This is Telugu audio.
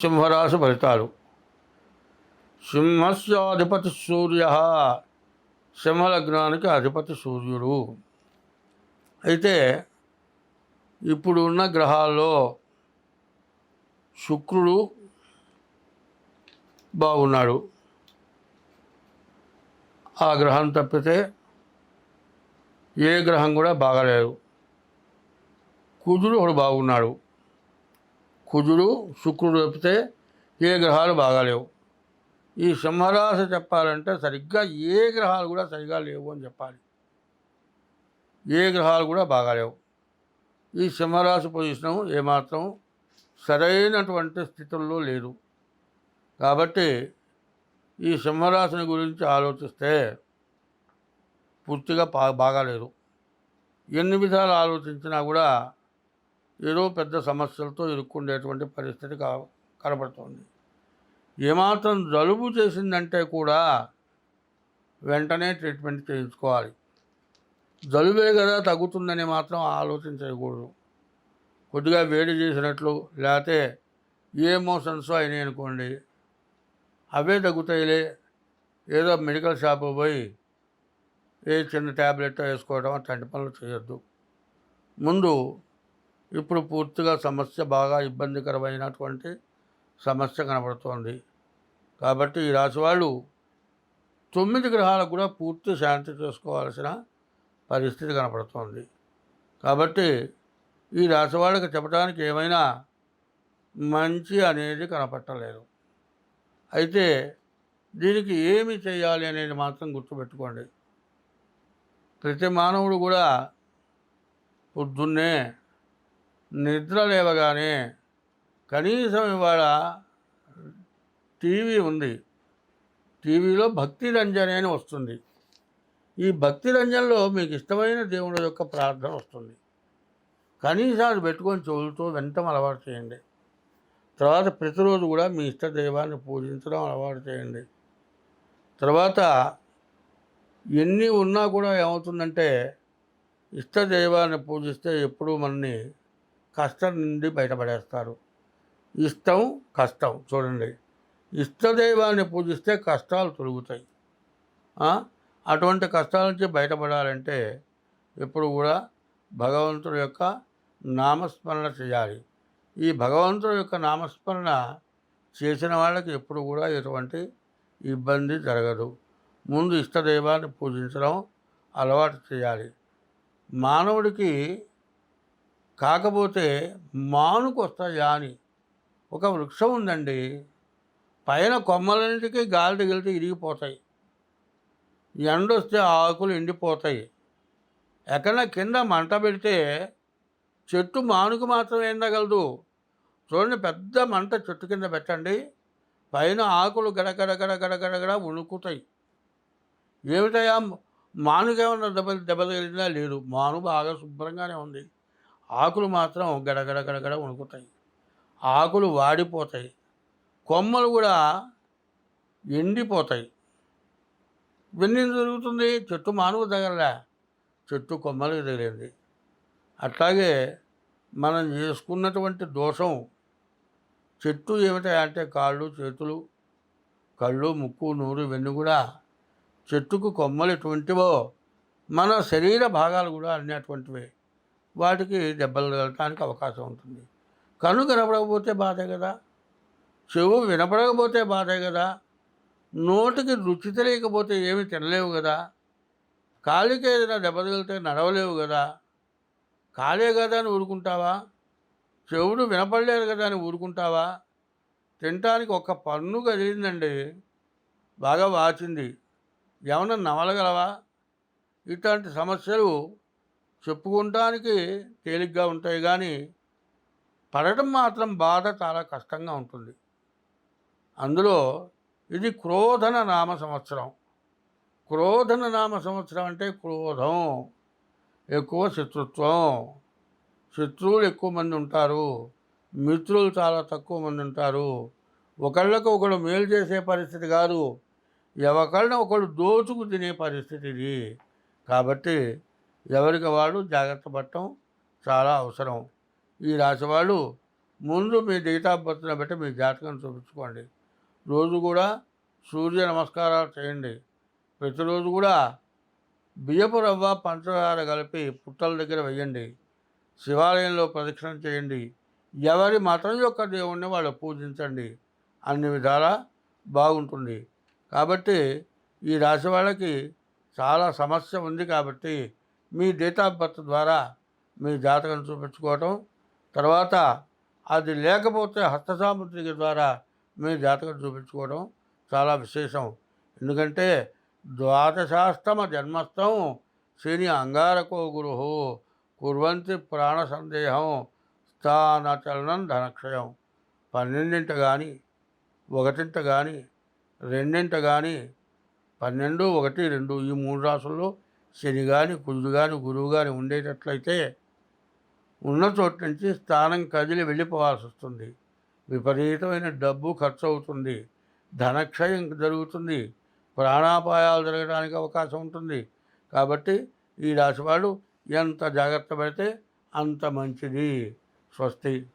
సింహరాశి ఫలితాలు. సింహస్యాధిపతి సూర్య సింహలగ్నానికి అధిపతి సూర్యుడు. అయితే ఇప్పుడు ఉన్న గ్రహాల్లో శుక్రుడు బాగున్నాడు. ఆ గ్రహం తప్పితే ఏ గ్రహం కూడా బాగలేదు. కుజుడు ఒకడు బాగున్నాడు. కుజుడు శుక్రుడు తప్పితే ఏ గ్రహాలు బాగాలేవు ఈ సింహరాశి చెప్పాలంటే సరిగ్గా ఏ గ్రహాలు కూడా సరిగా లేవు అని చెప్పాలి. ఏ గ్రహాలు కూడా బాగాలేవు ఈ సింహరాశి పొజిషన్ ఏమాత్రం సరైనటువంటి స్థితుల్లో లేదు. కాబట్టి ఈ సింహరాశిని గురించి ఆలోచిస్తే పూర్తిగా బాగాలేదు ఎన్ని విధాలు ఆలోచించినా కూడా ఏదో పెద్ద సమస్యలతో ఇరుక్కుండేటువంటి పరిస్థితి కా కనబడుతోంది. ఏమాత్రం జలుబు చేసిందంటే కూడా వెంటనే ట్రీట్మెంట్ చేయించుకోవాలి. జలుబే కదా తగ్గుతుందని మాత్రం ఆలోచించకూడదు. కొద్దిగా వేడి చేసినట్లు లేకపోతే ఏ మోషన్స్ అయినాయి అనుకోండి. అవే తగ్గుతాయిలే. ఏదో మెడికల్ షాప్ పోయి ఏ చిన్న ట్యాబ్లెట్ వేసుకోవడం అట్లాంటి పనులు చేయొద్దు. ముందు ఇప్పుడు పూర్తిగా సమస్య బాగా ఇబ్బందికరమైనటువంటి సమస్య కనబడుతోంది. కాబట్టి ఈ రాశి వాళ్ళు తొమ్మిది గ్రహాలకు కూడా పూర్తి శాంతి చేసుకోవాల్సిన పరిస్థితి కనపడుతోంది కాబట్టి ఈ రాశి వాళ్ళకి చెప్పడానికి ఏమైనా మంచి అనేది కనపట్టలేదు. అయితే దీనికి ఏమి చేయాలి అనేది మాత్రం గుర్తుపెట్టుకోండి. ప్రతి మానవుడు కూడా పొద్దున్నే నిద్ర లేవగానే కనీసం ఇవాళ టీవీ ఉంది. టీవీలో భక్తి రంజని అని వస్తుంది. ఈ భక్తి రంజన్లో మీకు ఇష్టమైన దేవుడి యొక్క ప్రార్థన వస్తుంది. కనీసం అది పెట్టుకొని చదువుతూ వెంటం అలవాటు చేయండి. తర్వాత ప్రతిరోజు కూడా మీ ఇష్ట దైవాన్ని పూజించడం అలవాటు చేయండి. తర్వాత ఎన్ని ఉన్నా కూడా ఏమవుతుందంటే ఇష్ట దైవాన్ని పూజిస్తే ఎప్పుడూ మనని కష్టం నుండి బయటపడేస్తారు. ఇష్టం కష్టం చూడండి. ఇష్టదైవాన్ని పూజిస్తే కష్టాలు తొలుగుతాయి. అటువంటి కష్టాల నుంచి బయటపడాలంటే ఎప్పుడు కూడా భగవంతుడి యొక్క నామస్మరణ చేయాలి. ఈ భగవంతుడి యొక్క నామస్మరణ చేసిన వాళ్ళకి ఎప్పుడు కూడా ఎటువంటి ఇబ్బంది జరగదు. ముందు ఇష్టదైవాన్ని పూజించడం అలవాటు చేయాలి. మానవుడికి కాకపోతే మానుకొస్తాయా అని. ఒక వృక్షం ఉందండి. పైన కొమ్మలన్నిటికీ గాలి తగిలితే ఇరిగిపోతాయి. ఎండ వస్తే ఆకులు ఎండిపోతాయి. ఎక్కడ కింద మంట పెడితే చెట్టు మానుకు మాత్రం ఎండగలదు. చూడండి పెద్ద మంట చెట్టు కింద పెట్టండి. పైన ఆకులు గడగడ గడగడ గడగడ ఉణుకుతాయి ఏమిటయా మానుకేమన్నా దెబ్బ దెబ్బ తగిలిందా? లేదు. మాను బాగా శుభ్రంగానే ఉంది. ఆకులు మాత్రం గడగడ గడగడ వణుకుతాయి. ఆకులు వాడిపోతాయి. కొమ్మలు కూడా ఎండిపోతాయి. ఇవన్నీ జరుగుతుంది? చెట్టు మానవ తగలలే చెట్టు కొమ్మలకు తగిలింది. అట్లాగే మనం చేసుకున్నటువంటి దోషం చెట్టు ఏమిటి అంటే కాళ్ళు చేతులు కళ్ళు ముక్కు నూరు ఇవన్నీ కూడా చెట్టుకు కొమ్మలు ఎటువంటివో మన శరీర భాగాలు కూడా అన్ని అటువంటివే. వాటికి దెబ్బలు తగలటానికి అవకాశం ఉంటుంది. కన్ను కనపడకపోతే బాధే కదా. చెవు వినపడకపోతే బాధే కదా. నోటికి రుచి తెలియకపోతే ఏమి తినలేవు కదా. కాలికి ఏదైనా దెబ్బ తగిలితే నడవలేవు కదా. కాలే కదా అని ఊరుకుంటావా? చెవుడు వినపడలేదు కదా అని ఊరుకుంటావా? తినటానికి ఒక పన్ను కదిలిందండి. బాగా వాచింది. ఏమన్నా నవలగలవా? ఇట్లాంటి సమస్యలు చెప్పుకోవటానికి తేలిగ్గా ఉంటాయి కానీ పడటం మాత్రం బాధ చాలా కష్టంగా ఉంటుంది. అందులో ఇది క్రోధన నామ సంవత్సరం. క్రోధన నామ సంవత్సరం అంటే క్రోధం ఎక్కువ శత్రుత్వం. శత్రువులు ఎక్కువ మంది ఉంటారు మిత్రులు చాలా తక్కువ మంది ఉంటారు. ఒకళ్ళకు ఒకడు మేలు చేసే పరిస్థితి కాదు ఎవరికళ్ళని ఒకళ్ళు దోచుకు తినే పరిస్థితి ఇది. కాబట్టి ఎవరికి వాడు జాగ్రత్త పడటం చాలా అవసరం. ఈ రాశి వాళ్ళు ముందు మీ డేట్ ఆఫ్ బర్త్ని బట్టి మీ జాతకం చూపించుకోండి. రోజు కూడా సూర్య నమస్కారాలు చేయండి. ప్రతిరోజు కూడా బియ్యపు రవ్వ పంచదార కలిపి పుట్టల దగ్గర వేయండి శివాలయంలో ప్రదక్షిణ చేయండి. ఎవరి మతం యొక్క దేవుణ్ణి వాళ్ళు పూజించండి. అన్ని విధాలా బాగుంటుంది. కాబట్టి ఈ రాశి వాళ్ళకి చాలా సమస్య ఉంది కాబట్టి మీ డేట్ ఆఫ్ బర్త్ ద్వారా మీ జాతకం చూపించుకోవటం తర్వాత అది లేకపోతే హస్తసాముద్రిక ద్వారా మీ జాతకం చూపించుకోవడం చాలా విశేషం. ఎందుకంటే ద్వాదశాష్టమ జన్మస్థం శని అంగారకో గురు కుర్వంతి ప్రాణ సందేహం స్థానచలనం ధనక్షయం. పన్నెండింట కానీ ఒకటింట కానీ రెండింట కానీ పన్నెండు ఒకటి రెండు ఈ మూడు రాసుల్లో శని కానీ కుజుడు కానీ గురువు కానీ ఉండేటట్లయితే ఉన్న చోటు నుంచి స్థానం కదిలి వెళ్ళిపోవాల్సి వస్తుంది. విపరీతమైన డబ్బు ఖర్చు అవుతుంది ధనక్షయం జరుగుతుంది. ప్రాణాపాయాలు జరగడానికి అవకాశం ఉంటుంది. కాబట్టి ఈ రాశి వాళ్ళు ఎంత జాగ్రత్త పడితే అంత మంచిది. స్వస్తి.